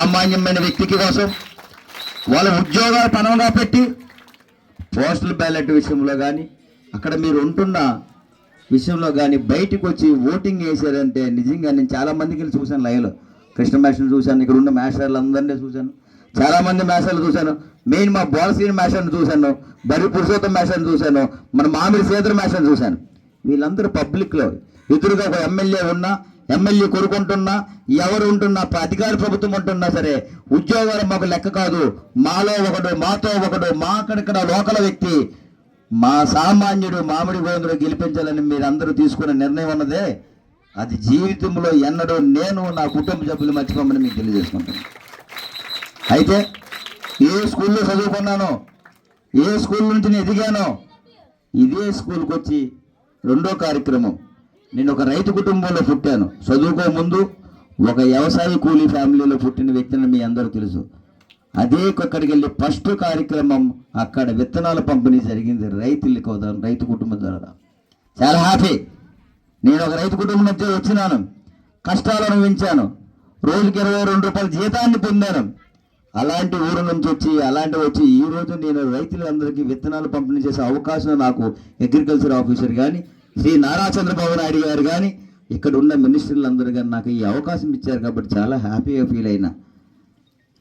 సామాన్యమైన వ్యక్తికి కోసం వాళ్ళ ఉద్యోగాలు పనంగా పెట్టి పోస్టల్ బ్యాలెట్ విషయంలో కానీ అక్కడ మీరు ఉంటున్న విషయంలో కానీ బయటకు వచ్చి ఓటింగ్ వేసారంటే నిజంగా నేను చాలా మందికి చూశాను లైవ్లో. కృష్ణ మేషను చూశాను ఇక్కడ ఉన్న మేషర్లు అందరినీ చూశాను. చాలామంది మేషాలు చూశాను. మెయిన్ మా బోలసీని మేషాన్ని చూశాను. బరి పురుషోత్తం మేషాన్ని చూశాను. మన మామిడి సేతుల మేషాన్ని చూశాను. వీళ్ళందరూ పబ్లిక్లో. ఎదురుగా ఒక ఎమ్మెల్యే ఉన్నా ఎమ్మెల్యే కొడుకుంటున్నా ఎవరు ఉంటున్నా అధికార ప్రభుత్వం ఉంటున్నా సరే ఉద్యోగాలు మాకు లెక్క కాదు. మాలో ఒకడు మాతో ఒకడు మా అక్కడిక్కడ లోకల వ్యక్తి మా సామాన్యుడు మామిడి బోధుడు గెలిపించాలని మీరందరూ తీసుకున్న నిర్ణయం ఉన్నదే. అది జీవితంలో ఎన్నడూ నేను నా కుటుంబ సభ్యులు మర్చిపోమని మీకు తెలియజేసుకుంటాను అయితే ఏ స్కూల్లో చదువుకున్నానో ఏ స్కూల్ నుంచి నేను ఎదిగానో ఇదే స్కూల్కి వచ్చి రెండో కార్యక్రమం. నేను ఒక రైతు కుటుంబంలో పుట్టాను. చదువుకో ముందు ఒక వ్యవసాయ కూలీ ఫ్యామిలీలో పుట్టిన వ్యక్తిని మీ అందరూ తెలుసు. అదే అక్కడికి వెళ్ళి ఫస్ట్ కార్యక్రమం అక్కడ విత్తనాల పంపిణీ జరిగింది రైతులకు రైతు కుటుంబం ద్వారా. చాలా హ్యాపీ. నేను ఒక రైతు కుటుంబం నుంచి వచ్చినాను. కష్టాలు అనుభవించాను. రోజుకి ఇరవై రెండు రూపాయల జీతాన్ని పొందాను. అలాంటి ఊరు నుంచి వచ్చి అలాంటి వచ్చి ఈ రోజు నేను రైతులందరికీ విత్తనాలు పంపిణీ చేసే అవకాశం నాకు అగ్రికల్చర్ ఆఫీసర్ కానీ శ్రీ నారా చంద్రబాబు నాయుడు గారు కానీ ఇక్కడ ఉన్న మినిస్టర్లు అందరూ కానీ నాకు ఈ అవకాశం ఇచ్చారు కాబట్టి చాలా హ్యాపీగా ఫీల్ అయినా.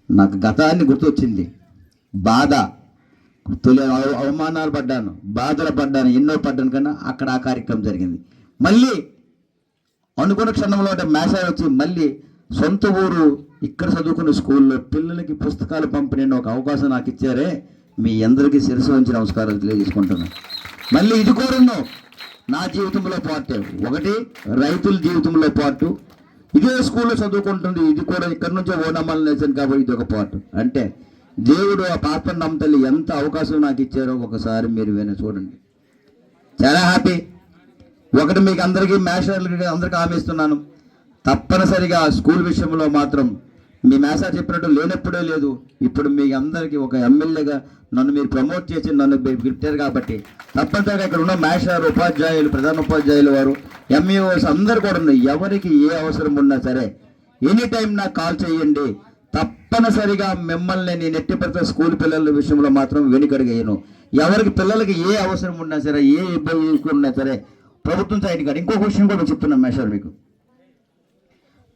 నాకు గతాన్ని గుర్తొచ్చింది. బాధ తొలి అవమానాలు పడ్డాను బాధలు పడ్డాను ఎన్నో పడ్డాను కన్నా అక్కడ ఆ కార్యక్రమం జరిగింది. మళ్ళీ అనుకున్న క్షణంలో అంటే మేసాయి వచ్చి మళ్ళీ సొంత ఊరు ఇక్కడ చదువుకున్న స్కూల్లో పిల్లలకి పుస్తకాలు పంపిణీ ఒక అవకాశం నాకు ఇచ్చారే మీ అందరికీ శిరసు వంచి నమస్కారాలు తెలియజేసుకుంటున్నాను మళ్ళీ ఇది కూడా నా జీవితంలో పార్ట్ ఒకటి రైతుల జీవితంలో పార్ట్ ఇదే స్కూల్లో చదువుకుంటుంది ఇది కూడా ఇక్కడ నుంచే ఓనమ్మలు నేర్చాను కాబట్టి ఇది ఒక పార్ట్ అంటే దేవుడు ఆ పాప నమ్మతల్లి ఎంత అవకాశం నాకు ఇచ్చారో ఒకసారి మీరు విన చూడండి. చాలా హ్యాపీ. ఒకటి మీకు అందరికీ మేషర్లకి అందరికీ హామీ ఇస్తున్నాను. తప్పనిసరిగా స్కూల్ విషయంలో మాత్రం మీ నాసా చెప్పినట్టు లేనప్పుడే లేదు. ఇప్పుడు మీ అందరికీ ఒక ఎమ్మెల్యేగా నన్ను మీరు ప్రమోట్ చేసి నన్ను మీరు పెట్టారు కాబట్టి తప్పనిసరిగా ఇక్కడ ఉన్న మేషారు ఉపాధ్యాయులు ప్రధాన ఉపాధ్యాయులు వారు ఎంఈఓస్ అందరు కూడా ఉన్నారు. ఎవరికి ఏ అవసరం ఉన్నా సరే ఎనీ టైం నాకు కాల్ చేయండి. తప్పనిసరిగా మిమ్మల్ని నేను ఎట్టి పరిస్థితుల్లో స్కూల్ పిల్లల విషయంలో మాత్రం వెనుకడిగేయను. ఎవరికి పిల్లలకి ఏ అవసరం ఉన్నా సరే ఏ ఇబ్బంది ఉన్నా సరే ప్రభుత్వం సైడ్ కాదు ఇంకొక విషయం కూడా చెప్తున్నాను మేషారు మీకు.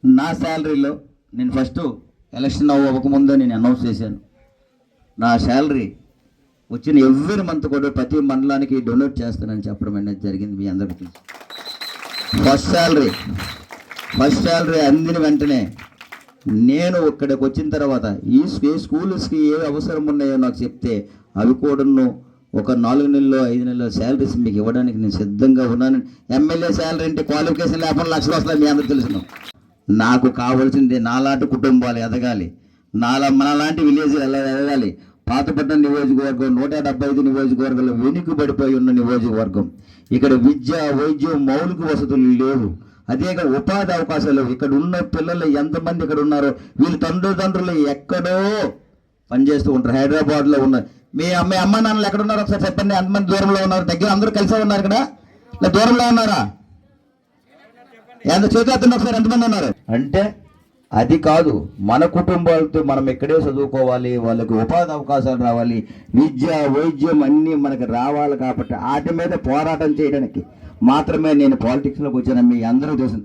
నా శాలరీలో నేను ఫస్ట్ ఎలక్షన్ అవ్వకముందే నేను అనౌన్స్ చేశాను. నా శాలరీ వచ్చిన ఎవ్రీ మంత్ కూడా ప్రతి మండలానికి డొనేట్ చేస్తానని చెప్పడం అనేది జరిగింది మీ అందరికీ ఫస్ట్ శాలరీ ఫస్ట్ శాలరీ అందిన వెంటనే నేను ఇక్కడికి వచ్చిన తర్వాత ఈ ఏ స్కూల్స్కి ఏ అవసరం ఉన్నాయో నాకు చెప్తే అవి కూడాను ఒక నాలుగు నెలలు ఐదు నెలల్లో శాలరీస్ మీకు ఇవ్వడానికి నేను సిద్ధంగా ఉన్నాను. ఎమ్మెల్యే శాలరీ అంటే క్వాలిఫికేషన్ లేకుండా లక్షలు వస్తాయి మీ అందరూ తెలుసున్నాం నాకు కావలసింది నాలాంటి కుటుంబాలు ఎదగాలి. నాలా మనలాంటి విలేజ్ ఎలా ఎదగాలి. పాతపట్నం నియోజకవర్గం నూట డెబ్బై ఐదు నియోజకవర్గంలో వెనుకబడిపోయి ఉన్న నియోజకవర్గం. ఇక్కడ విద్య వైద్యం మౌలిక వసతులు లేవు. అదే ఇక్కడ ఉపాధి అవకాశాలు ఇక్కడ ఉన్న పిల్లలు ఎంతమంది ఇక్కడ ఉన్నారో వీళ్ళ తండ్రులు ఎక్కడో పనిచేస్తూ ఉంటారు. హైదరాబాద్లో ఉన్నారు మీ అమ్మాయి అమ్మ నాన్నలు ఎక్కడ ఉన్నారో ఒకసారి చెప్పండి. ఎంతమంది దూరంలో ఉన్నారు? దగ్గర అందరూ కలిసే ఉన్నారు ఇక్కడ? దూరంలో ఉన్నారా? ఎంత చేతులు ఒకసారి ఎంతమంది ఉన్నారు? అంటే అది కాదు మన కుటుంబాలతో మనం ఇక్కడే చదువుకోవాలి వాళ్ళకి ఉపాధి అవకాశాలు రావాలి విద్య వైద్యం అన్నీ మనకి రావాలి కాబట్టి వాటి మీద పోరాటం చేయడానికి మాత్రమే నేను పాలిటిక్స్లోకి వచ్చాను మీ అందరూ తెలుసు.